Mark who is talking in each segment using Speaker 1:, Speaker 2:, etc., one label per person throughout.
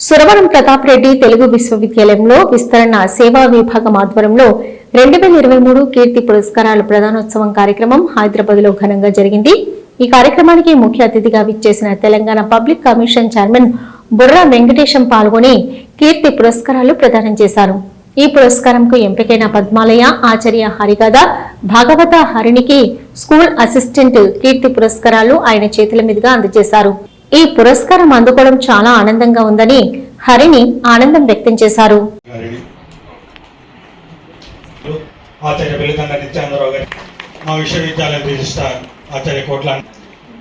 Speaker 1: సురవరం ప్రతాప్ రెడ్డి తెలుగు విశ్వవిద్యాలయంలో విస్తరణ సేవా విభాగం ఆధ్వర్యంలో రెండు వేల ఇరవై మూడు కీర్తి పురస్కారాల ప్రధానోత్సవం కార్యక్రమం హైదరాబాద్లో ఘనంగా జరిగింది. ఈ కార్యక్రమానికి ముఖ్య అతిథిగా విచ్చేసిన Telangana public commission chairman Burra Venkatesham పాల్గొని కీర్తి పురస్కారాలు ప్రదానం చేశారు. ఈ పురస్కారంకు ఎంపికైన పద్మాలయ ఆచార్య హరిగద భాగవత హరిణికి స్కూల్ అసిస్టెంట్ కీర్తి పురస్కారాలు ఆయన చేతుల మీదుగా అందజేశారు. ఈ పురస్కారం అందుకోవడం చాలా ఆనందంగా ఉందని హరిణి ఆనందం వ్యక్తం చేశారు.
Speaker 2: గారిని ఆచార్య వెలుగంగ నిత్యానందరావు గారి మా విశ్వవిద్యాలయం రిజిస్ట్రార్ ఆచార్య కోట్ల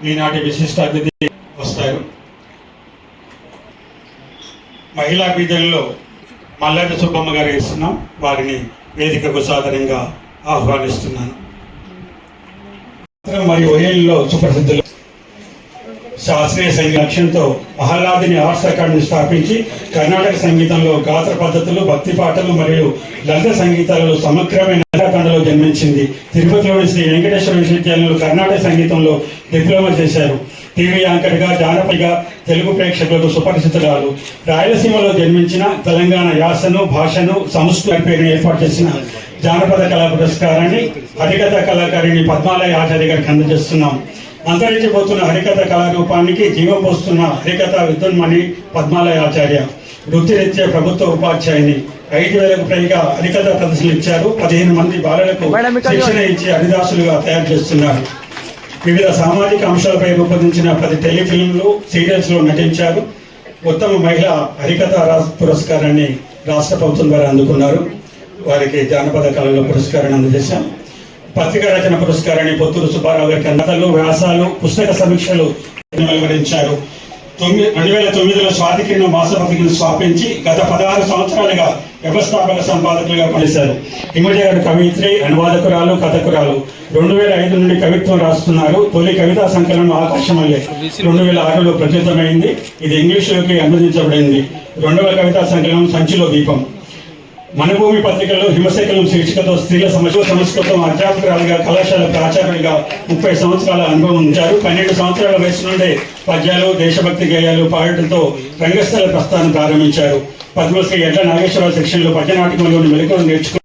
Speaker 2: ఈనాటి విశిష్ట అతిథి వస్తారు. మహిళా బీజంలో మల్లాటి సుబ్బమ్మ గారు ఇస్తున్నాం వారిని వేదికకు సాదరంగా ఆహ్వానిస్తున్నాను. మరియు ఒయేల్లో సుప్రసిద్ధులు శాస్త్రీయ సంగీత లక్ష్యంతో ఆహ్లాదిని ఆర్ట్స్ అకాడమీ స్థాపించి కర్ణాటక సంగీతంలో గాత్ర పద్ధతులు భక్తి పాటలు మరియు లలిత సంగీతాలలో సమగ్రమైన ఉత్తరాఖండ్లో జన్మించింది. తిరుపతిలోని శ్రీ వెంకటేశ్వర విశ్వవిద్యాలయంలో కర్ణాటక సంగీతంలో డిప్లొమా చేశారు. టీవీ యాంకర్గా జానపదిగా తెలుగు ప్రేక్షకులకు సుపరిచితురాలు. రాయలసీమలో జన్మించిన తెలంగాణ యాసను భాషను సంస్కృతి పేరును ఏర్పాటు చేసిన జానపద కళా పురస్కారాన్ని హరికథ కళాకారిణి పద్మాలయ ఆచార్య గారికి అందజేస్తున్నాం. అంతరించిపోతున్న హరికథ కళారూపానికి జీవం పోస్తున్న హరికథ విద్వన్మణి పద్మాలయ ఆచార్య. వృత్తిరీత్యా ప్రభుత్వ ఉపాధ్యాయుని. ఐదు వేలకు పైగా హరికథ ప్రదర్శనలు ఇచ్చారు. పదిహేను మంది బాలలకు శిక్షణ ఇచ్చి హరిదాసులుగా తయారు చేస్తున్నారు. వివిధ సామాజిక అంశాలపై రూపొందించిన పది టెలిఫిల్మ్లు సీరియల్స్లో నటించారు. ఉత్తమ మహిళ హరికథ పురస్కారాన్ని రాష్ట్ర ప్రభుత్వం ద్వారా అందుకున్నారు. వారికి జానపద కళలో పురస్కారాన్ని అందజేశాం. పత్రికా రచన పురస్కారాన్ని పొత్తూరు సుబ్బారావు గారికి కథలు వ్యాసాలు పుస్తక సమీక్షలు వెలువరించారు. తొమ్మిది రెండు వేల తొమ్మిదిలో స్వాతికిరణ మాసపత్రికను స్థాపించి గత పదహారు సంవత్సరాలుగా వ్యవస్థాపక సంపాదకులుగా పనిచేశారు. హిమజ గారు కవిత్రి అనువాదకురాలు కథకురాలు. రెండు వేల ఐదు నుండి కవిత్వం రాస్తున్నారు. తొలి కవితా సంకలనం ఆకాశమల్లె. రెండు వేల ఆరులో ప్రచురితమైంది. ఇది ఇంగ్లీషులోకి అనువదించబడింది. రెండవ కవితా సంకలనం సంచిలో దీపం. మనభూమి పత్రికలో హిమశేఖరం శీర్షికతో స్త్రీల సమస్య సంస్కృతం అధ్యాపకురాలుగా కళాశాల ప్రాచార్యులుగా ముప్పై సంవత్సరాల అనుభవం ఉంచారు. పన్నెండు సంవత్సరాల వయసు నుండే పద్యాలు దేశభక్తి గేయాలు పాడటంతో రంగస్థల ప్రస్థానం ప్రారంభించారు. పద్మశ్రీ ఎడ్ల నాగేశ్వరరావు శిక్షణలో పద్యనాటకంలోని మెలకువలు నేర్చుకుని